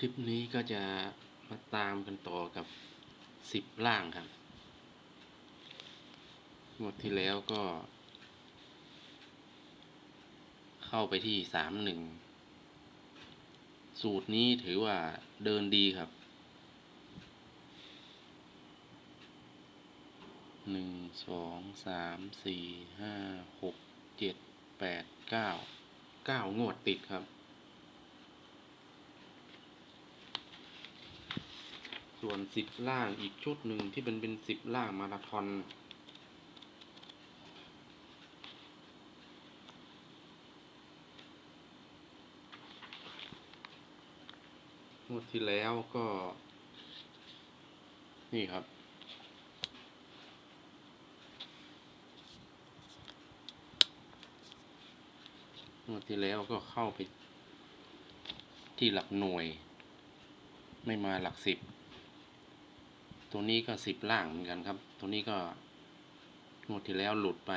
คลิปนี้ก็จะมาตามกันต่อกับสิบล่างครับงวดที่แล้วก็ เข้าไปที่สามหนึ่ง สูตรนี้ถือว่าเดินดีครับ หนึ่ง สอง สาม สี่ ห้า หก เจ็ด แปด เก้า เก้างวดติดครับ ส่วนสิบล่างอีกชุดหนึ่งที่เป็นเป็นสิบล่างมาราธอนงวดที่แล้วก็ นี่ครับ งวดที่แล้วก็เข้าไป ที่หลักหน่วย ไม่มาหลักสิบ ตัวนี้ก็สิบล่างเหมือนกันครับ ตัวนี้ก็งวดที่แล้วหลุดไป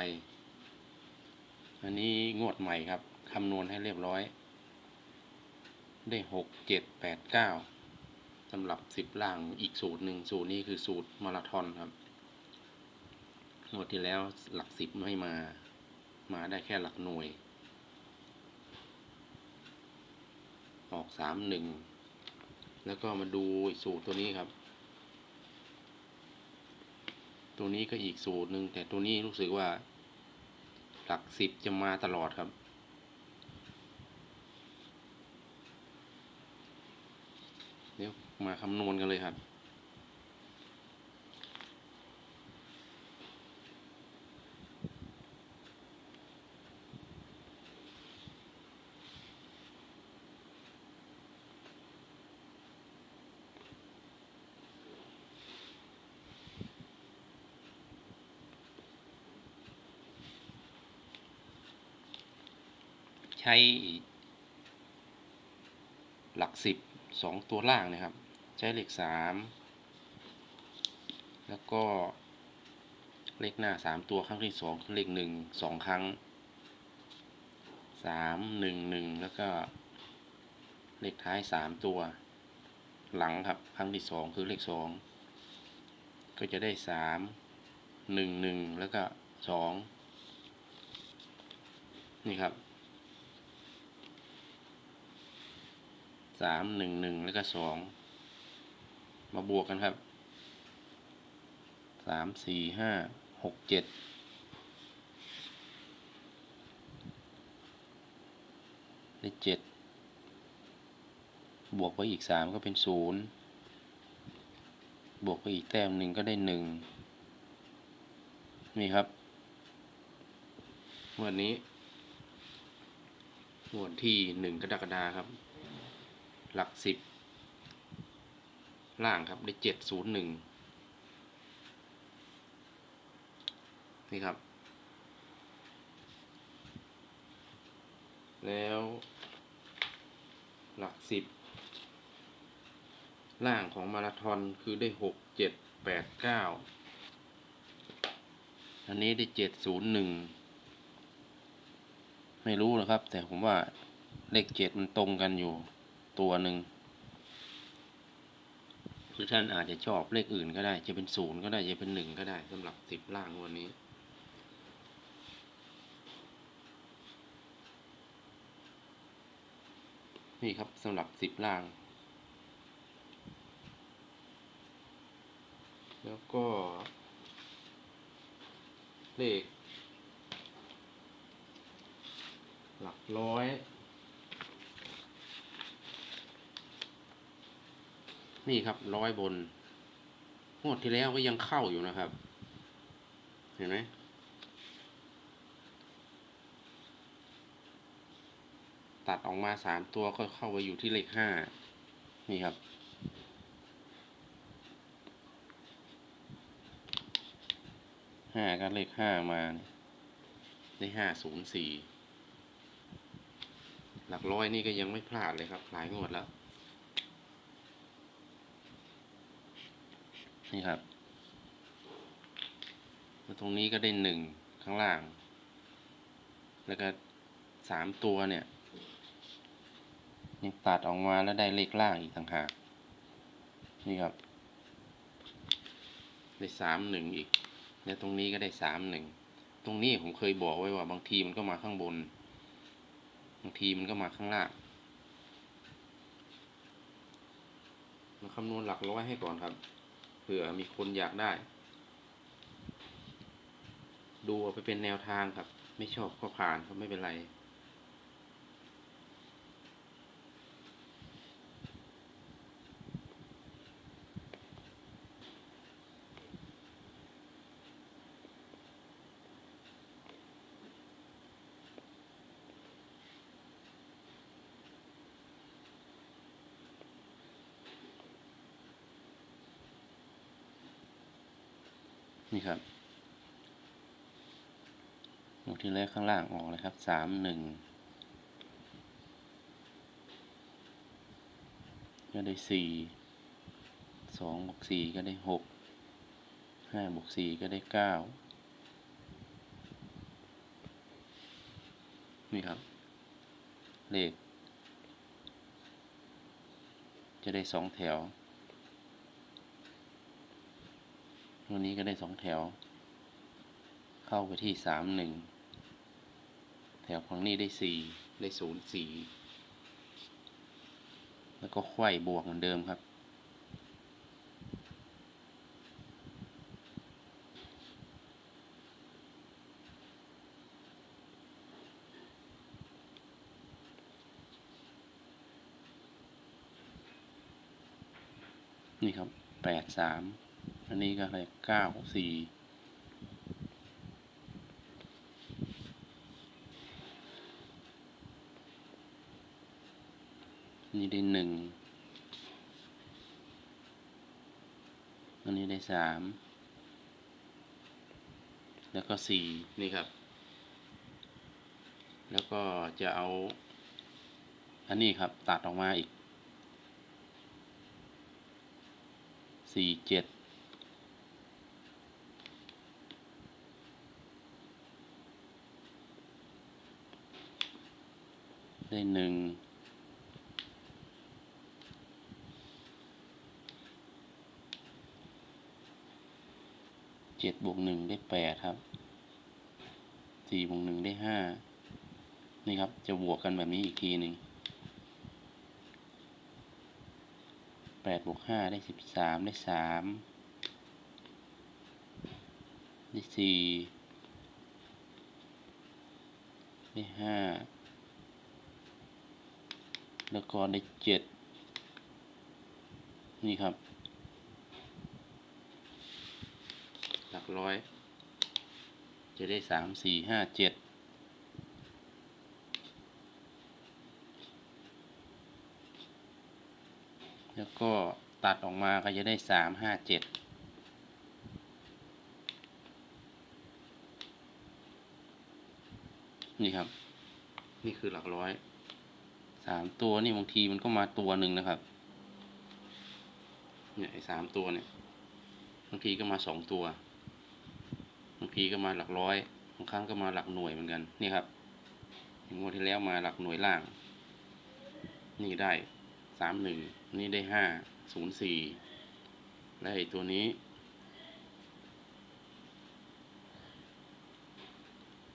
อันนี้งวดใหม่ครับคำนวณให้เรียบร้อย ได้หกเจ็ดแปดเก้าสำหรับสิบล่างอีกสูตรหนึ่งสูตรนี้คือสูตรมาราธอนครับงวดที่แล้วหลักสิบไม่มา มาได้แค่หลักหน่วย ออกสามหนึ่งแล้วก็มาดูสูตรตัวนี้ครับ ตัวนี้ก็อีกสูตรหนึ่งแต่ตัวนี้รู้สึกว่า หลักสิบจะมาตลอดครับ เดี๋ยวมาคำนวณกันเลยครับ ใช้หลักสิบสองตัวล่างนะครับ ใช้เลขสามแล้วก็เลขหน้าสามตัวครั้งที่สองเลขหนึ่งสองครั้งสามหนึ่งหนึ่งแล้วก็ เลขท้ายสามตัว หลังครับครั้งที่สองคือเลขสองก็จะได้สามหนึ่งหนึ่งแล้วก็สองนี่ครับ สามหนึ่งหนึ่งแล้วก็สองมาบวกกันครับสามสี่ห้าหกเจ็ดได้เจ็ดบวกไปอีกสามก็เป็นศูนย์บวกไปอีกแต้มหนึ่งก็ได้หนึ่งนี่ครับงวันนี้งวดที่หนึ่งกรกฎาครับ หลักสิบล่างครับได้เจ็ดศูนย์หนึ่งนี่ครับ แล้วหลักสิบล่างของมาราธอนคือได้หกเจ็ดแปดเก้าอันนี้ได้เจ็ดศูนย์หนึ่งไม่รู้นะครับ แต่ผมว่าเลขเจ็ดมันตรงกันอยู่ ตัวหนึ่งหรือท่านอาจจะชอบเลขอื่นก็ได้ จะเป็นศูนย์ก็ได้จะเป็นหนึ่งก็ได้สำหรับสิบล่างวันนี้ นี่ครับสำหรับสิบล่าง แล้วก็ เลข หลักร้อย นี่ครับร้อยบนงวดที่แล้วก็ยังเข้าอยู่นะครับ เห็นไหมตัดออกมาสามตัวก็เข้าไปอยู่ที่เลขห้านี่ครับ ห้าก็เลขห้ามาได้ห้าศูนย์สี่หลักร้อยนี่ก็ยังไม่พลาดเลยครับ หลายงวดแล้ว นี่ครับแล้วตรงนี้ก็ได้หนึ่งข้างล่าง แล้วก็สามตัวเนี่ยยังตัดออกมาแล้วได้เลขล่างอีกต่างหาก นี่ครับ ได้สามหนึ่งอีก แล้วตรงนี้ก็ได้สามหนึ่ง ตรงนี้ผมเคยบอกไว้ว่าบางทีมันก็มาข้างบน บางทีมันก็มาข้างล่างมาคำนวณหลักร้อยให้ก่อนครับ เผื่อมีคนอยากได้ ดูเอาไปเป็นแนวทางครับ ไม่ชอบก็ผ่านก็ไม่เป็นไร นี่ครับลงที่แรกข้างล่างออกเลยครับสามหนึ่งก็ได้สี่สองบวกสี่ก็ได้หกห้าบวกสี่ก็ได้เก้านี่ครับ เลข จะได้สองแถว วันนี้ก็ได้สองแถว เข้าไปที่สามหนึ่งแถวฝั่งนี้ได้สี่ได้ศูนย์สี่แล้วก็ไขว้บวกเหมือนเดิมครับ นี่ครับแปดสาม อันนี้ก็เลยเก้าสี่นี่ได้หนึ่งอันนี้ได้สาม แล้วก็สี่นี่ครับ แล้วก็จะเอา อันนี้ครับตัดออกมาอีกสี่เจ็ด ได้หนึ่งเจ็ดบวกหนึ่งได้แปดครับสี่บวกหนึ่งได้ห้านี่ครับ จะบวกกันแบบนี้อีกทีหนึ่งแปดบวกห้าได้สิบสามได้สามได้สี่ได้ห้า แล้วก็ได้เจ็ดนี่ครับ หลักร้อย จะได้สามสี่ห้าเจ็ดแล้วก็ตัดออกมาก็จะได้สามห้าเจ็ดนี่ครับ นี่คือหลักร้อย สามตัวนี่บางทีมันก็มาตัวหนึ่งนะครับ เนี่ยไอ้สามตัวเนี่ย บางทีก็มาสองตัว บางทีก็มาหลักร้อย บางครั้งก็มาหลักหน่วยเหมือนกัน นี่ครับงงวดที่แล้วมาหลักหน่วยล่าง นี่ได้สามหนึ่ง นี่ได้ห้าศูนย์สี่ และไอ้ตัวนี้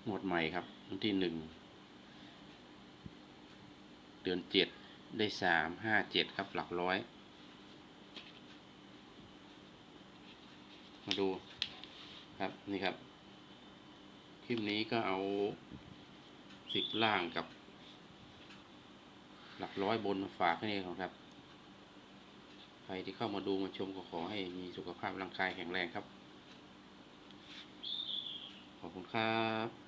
หมวดใหม่ครับวันที่หนึ่ง เดือนเจ็ดได้สามห้าเจ็ดครับหลักร้อย มาดูครับนี่ครับ คลิปนี้ก็เอาสิบล่างกับ หลักร้อยบนมาฝากให้ครับ ใครที่เข้ามาดูมาชมก็ขอให้มีสุขภาพร่างกายแข็งแรงครับ ขอบคุณครับ